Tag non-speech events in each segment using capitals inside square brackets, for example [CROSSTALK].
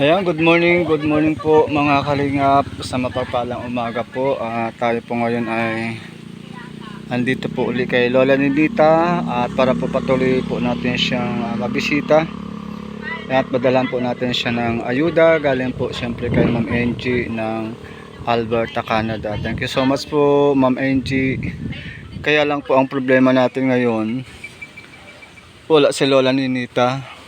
Ayan, good morning, good morning po mga kalingap sa mapagpalang umaga po. Ah, tayo po ngayon ay andito po uli kay Lola Nidita at para po patuloy po natin siyang ah, mabisita. At badalan po natin siya ng ayuda. Galing po siyempre kay Ma'am Angie ng Alberta, Canada. Thank you so much po Ma'am Angie. Kaya lang po ang problema natin ngayon, wala si Lola Ninita.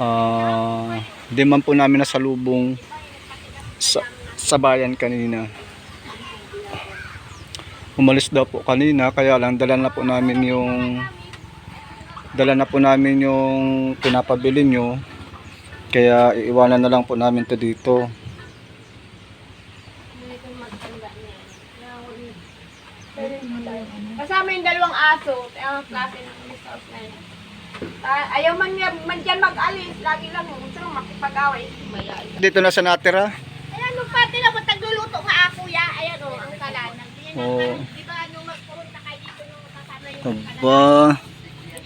Ah, di man po namin nasalubong sa, sa bayan kanina. Umalis daw po kanina kaya lang dala na po namin yung dala na po namin yung pinapabili nyo kaya iiwanan na lang po namin to dito. Kasama yung dalawang aso. Ang klase ng police house na yun. Ah, ayaw man niya man dyan mag-alis. Lagi lang gusto nang makipag-away. Dito na sa natira. Ayan, nung pati na po, tagluluto nga ako ya. Ayan o, ang kalan. Oo. Di ba, nung magpunta kayo dito nung kasama yung Aba,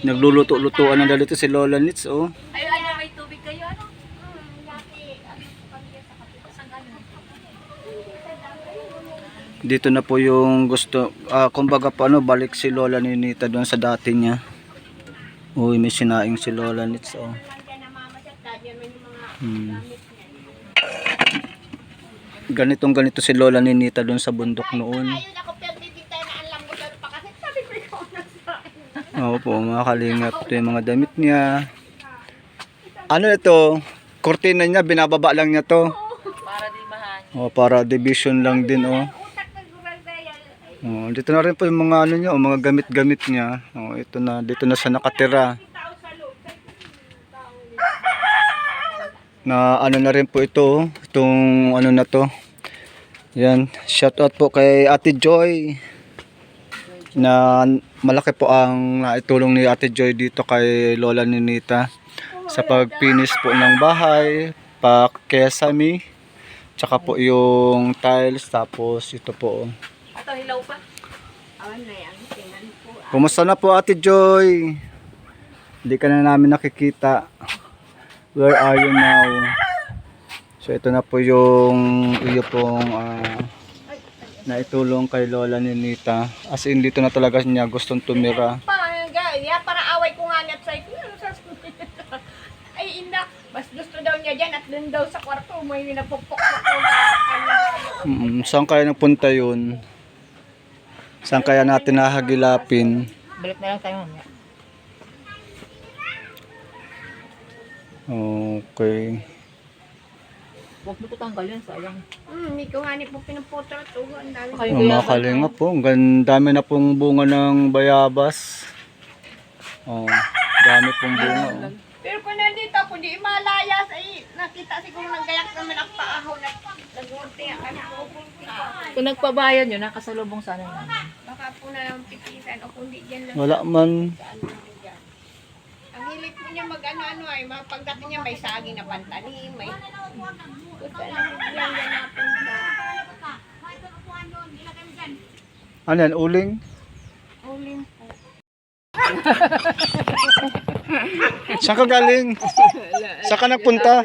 nagluluto-lutuan na dito si Lola Nits oh. Ayun, ano, may tubig kayo, ano? Hmm. Dito na po yung gusto, ah, kumbaga pa ano, balik si Lola Ninita doon sa dati niya. Uy, may sinaing si Lola Nits oh. Hmm. Ganitong ganito si Lola Ninita doon sa bundok noon. Oo po, mga kalingap. Ito yung mga damit niya. Ano ito? Kortina niya, binababa lang niya to. Para di mahangin. Oh, para division lang din oh. Utak ng gural na yan. Oh, dito na rin po yung mga ano niya, oh, mga gamit-gamit niya. Oh, ito na, dito na siya nakatira. Na ano na rin po ito, oh, itong ano na to. Yan, shout out po kay Ate Joy. Na malaki po ang naitulong ni Ate Joy dito kay Lola Ninita sa pagpinis po ng bahay, pa kesame, tsaka po yung tiles, tapos ito po. Ito, hilaw pa. Awan na yan. Tingnan po. Kumusta na po Ate Joy? Hindi ka na namin nakikita. Where are you now? So ito na po yung iyo pong ah, naitulong kay Lola Ninita. As in dito na talaga niya gustong tumira. Pa, ya, para away ko nga niya sa ano sa [LAUGHS] Ay, ina, mas gusto daw niya dyan at dun daw sa kwarto, may napupok na ko sa kanya. Mm, saan kaya napunta yun? Saan kaya natin nahagilapin? Balik na lang tayo mamaya. Okay. Huwag mo ko tanggalin, sayang. Hmm, hindi ko nga ni po pinuputol at ugo. Ang dami. Ay, Oh, mga kalinga po, ang gan- dami na pong bunga ng bayabas. Oh, dami pong bunga. Oh. Pero kung nandito ako, di malayas. Ay, nakita siguro ng gayak naman ang paahaw na nag-urti ang ano. Kung nagpabayan yun, nakasalubong sana namin. Baka po na lang pipisan o kundi dyan lang. Wala man. Ang hilig po niya mag-ano-ano ay, mga pagdating niya may saging na pantanim, may... Gusto lang yan yan napunta. Ano yan, uling? Uling po. [LAUGHS] Saan ka galing? Saan ka nagpunta?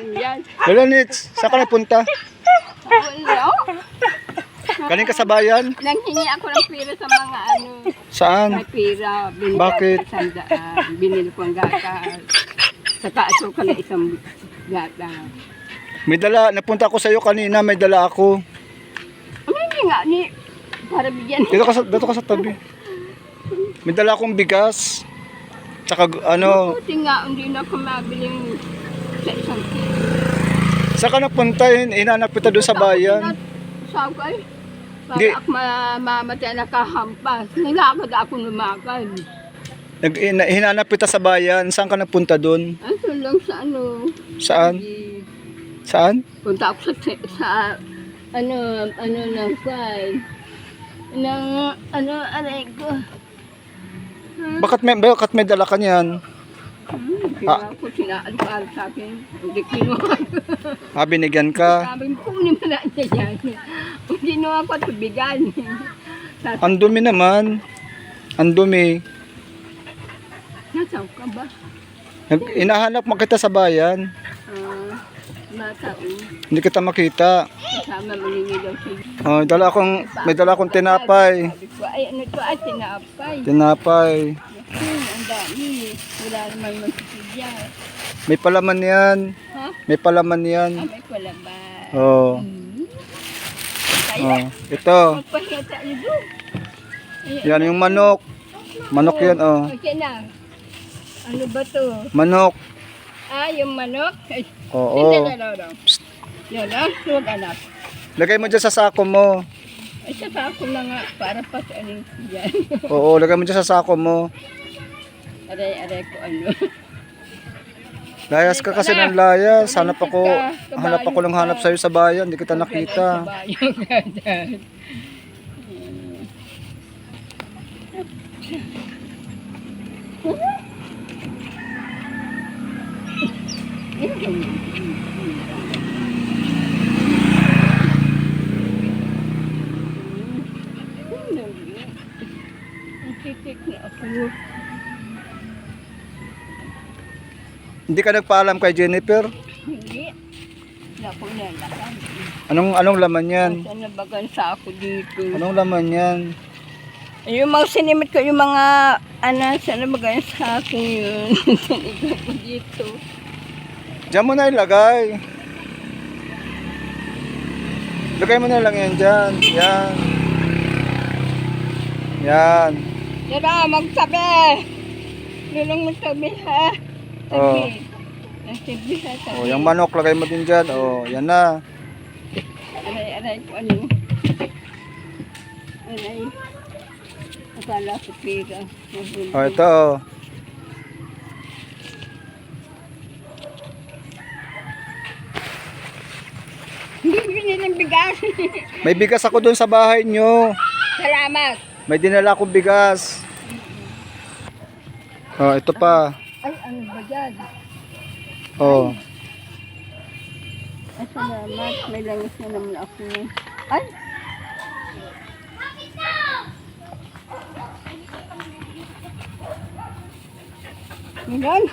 Lola Nits, saan ka nagpunta? Wala. Galing ka sa bayan? Nanghingi ako ng pera sa mga ano, Saan? may pera. Binili Bakit? ko sa sandaan. Binili ko ang gatas. Saka asuka na isang gatas. May dala, napunta ako sa iyo kanina, may dala ako. Ano hindi nga ni para bigyan. Dito ka sa, dito ka sa tabi. May dala akong bigas. Tsaka ano, Buti nga hindi na ako mabiling sa isang kilo. saan ka nagpunta? Hin- Hinanap kita doon sa bayan. Sagay. Para Hindi. ako mamamatay nakahampas. Nilakad ako lumakad. Nag, hina- hinanap kita sa bayan. Saan ka nagpunta doon? Ano lang sa ano. Saan? di- Saan? Punta ako sa, sa ano, ano ng kwan. Ng, ano, aray ko. Bakit may, bakit may dala ka niyan? Hmm, kaya ako sinaaral sa akin. Hindi kinuha. [LAUGHS] Ah, binigyan ka. Sabi ko, kunin mo na niya yan. Hindi na ako tubigan. Ang dumi naman. Ang dumi. Nasaw ka ba? Inahanap mo kita sa bayan. Bata, oh. Hindi kita makita. Kasama malingi daw siya. Oh, dala akong, may dala akong tinapay. Sabi ko, ay ano to, ay tinapay. Tinapay. Hmm, ang dami. Wala naman magsisigyan. May palaman yan. Ha? May palaman yan. Ah, may pala ba? Oh. Hmm. oh. Ito. Magpahinga tayo doon. Yan yung manok. Manok yan, oh. Okay na. Ano ba to? Manok. Ah, yung manok? Ay, Oo. Hindi, no, no, no. No, no, huwag anak. Lagay mo dyan sa sako mo. Ay, sa ako na nga, para pa sa ano yan. [LAUGHS] Oo, lagay mo dyan sa sako mo. aray, aray ko ano. Layas ka kasi ng layas. Hanap ako, hanap ako ng hanap sa'yo sa bayan. Hindi kita nakita. Kabayo [LAUGHS] Hindi ka nagpaalam kay Jennifer? Hindi. Wala ko nalakan. Anong anong laman yan? Saan nabagan sa ako dito? Anong laman yan? Yung mga sinimit ko, yung mga, ano, saan nabagan sa akin yun? [LAUGHS] Saan ko dito? Diyan mo na ilagay. Lagay mo na lang yan dyan. Yan. Yan. Tara, magsabi! Lulong magsabi ha. Oh. Sabi. Ha, sabi. O, yung manok, lagay mo din dyan. O, yan na. Aray-aray ko ano. Aray. Akala ko pera. O, ito. O. Hindi binili ng bigas. May bigas ako dun sa bahay nyo. Salamat. May dinala akong bigas. O, ito pa. Ay, ano ba dyan? O. Ay, salamat. May langis na naman ako. Ay! Meron.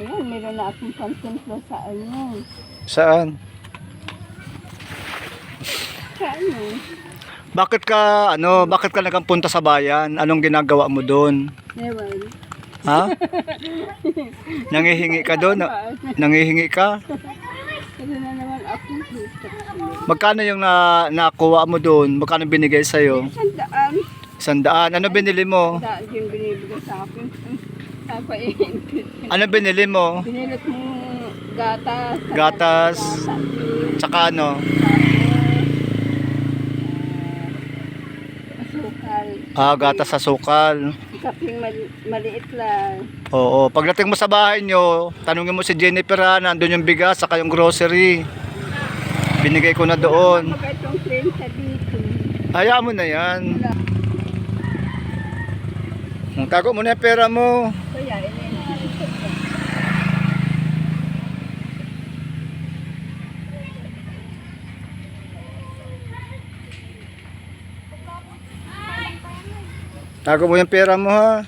Ayan, meron na akong pantemplo sa ano. Saan? Sa ano? Bakit ka, ano, bakit ka nagpunta sa bayan? Anong ginagawa mo doon? Ewan. Ha? Nangihingi ka doon? Nangihingi ka? Pero na naman ako dito. Magkano yung na, nakuha mo doon? Magkano binigay sa'yo? Sandaan. Sandaan. Ano binili mo? Sandaan yung binibigay sa akin. Ano binili mo? Binilit mo gatas. Gatas. Tsaka ano? Asukal. Ah, gatas sa sukal. Kaping mali- maliit lang. Oo. Pagdating mo sa bahay nyo, tanungin mo si Jennifer ha, nandun yung bigas, saka yung grocery. Binigay ko na doon. Hayaan mo na yan. Tago mo na yung pera mo. Kaya, iniisip ko. Tago mo yung pera mo ha.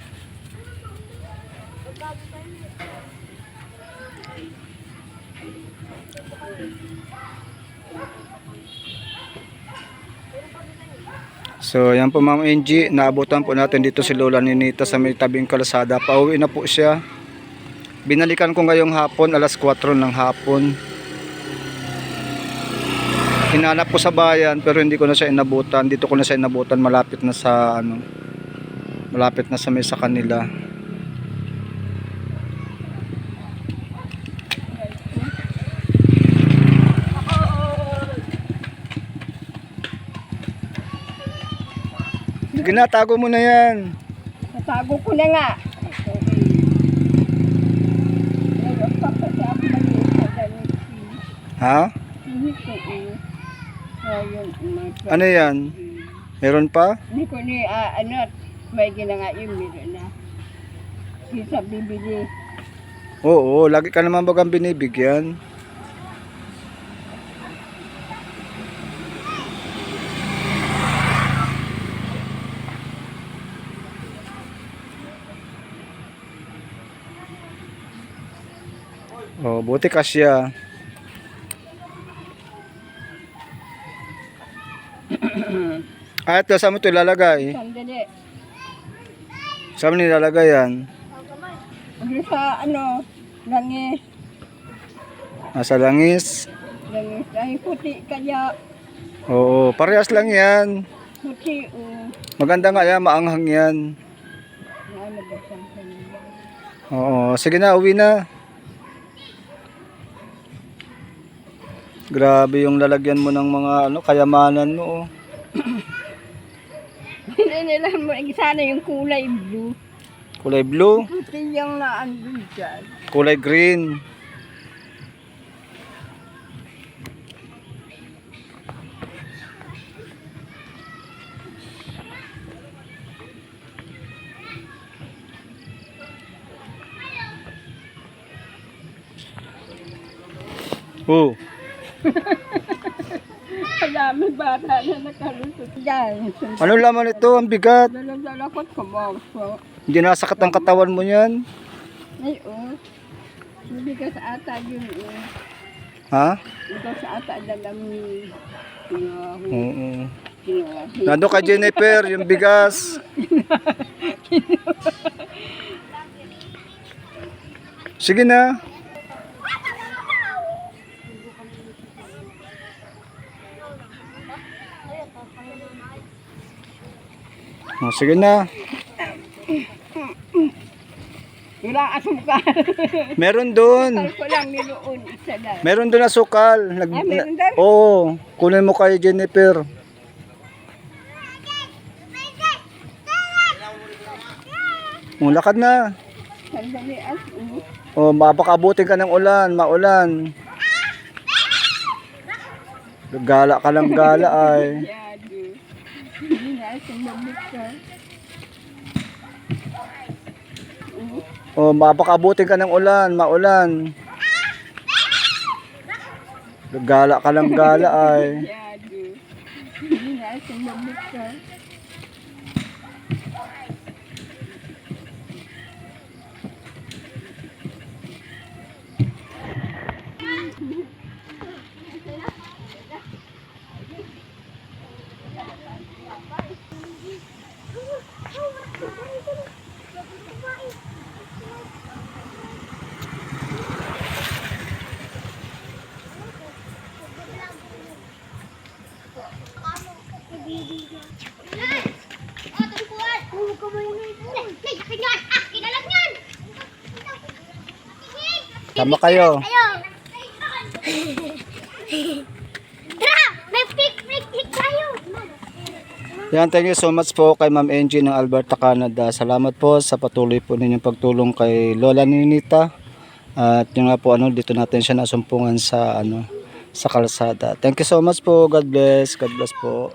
So, yan po Ma'am Angie, naabutan po natin dito si Lola Ninita sa may tabing kalsada. Pauwi na po siya. Binalikan ko ngayong hapon, alas 4 ng hapon. Hinanap ko sa bayan pero hindi ko na siya inabutan. Dito ko na siya inabutan, malapit na sa ano, malapit na sa may sa kanila. Ginatago mo na yan. Natago ko na nga. Ha? Mga Ano yan? Meron pa? Hindi ko ni, ah, ano, may ginanga yun, meron na. Hindi sa bibili. Oo, lagi ka naman bagang binibigyan. Oh, buti kasya. [CLEARS THROAT] saan mo ito ilalagay? Sandali. Saan nilalagay yan? Sa ano, langis. Nasa langis. Langis. Ay, puti kaya. Oo, parehas lang yan. Puti, oh. Maganda nga yan, maanghang yan. Ano ba Oo, sige na, uwi na. Grabe yung lalagyan mo ng mga ano, kayamanan mo. Oh. [CLEARS THROAT] Nila mo, sana yung kulay blue. Kulay blue, Puti yung naandun dyan. kulay green. Oh, [LAUGHS] Kaya may bata na nakalusot dyan. ano laman ito? Ang bigat. Daladalakot ko mo. So, Hindi nasakit ang katawan mo yan. ay, oh. Hindi ka sa ata yun, oh. Ha? Hindi ka sa ata dalam ni. Oo. Tinawaho. Nando kay Jennifer, yung bigas. [LAUGHS] Sige na. Oh, sige na. Walang asukal. [LAUGHS] Meron doon. Asukal ko lang niloon. Isa lang. Meron doon asukal. Nag, Ah, meron na- doon? Oo. Kunin mo kay Jennifer. Oh, lakad na. As, oh. Oh, mapakabutin ka ng ulan, maulan. Gala ka lang gala ay. [LAUGHS] Yado. Hindi na, sumabit ka. Oh, mapakabutin ka ng ulan, maulan. Gala ka lang gala ay. Tama kayo. Tara! May pick-pick tayo! Yan, thank you so much po kay Ma'am Angie ng Alberta, Canada. Salamat po sa patuloy po ninyong pagtulong kay Lola Ninita. At yung nga po ano, dito natin siya nasumpungan sa ano sa kalsada. Thank you so much po. God bless. God bless po.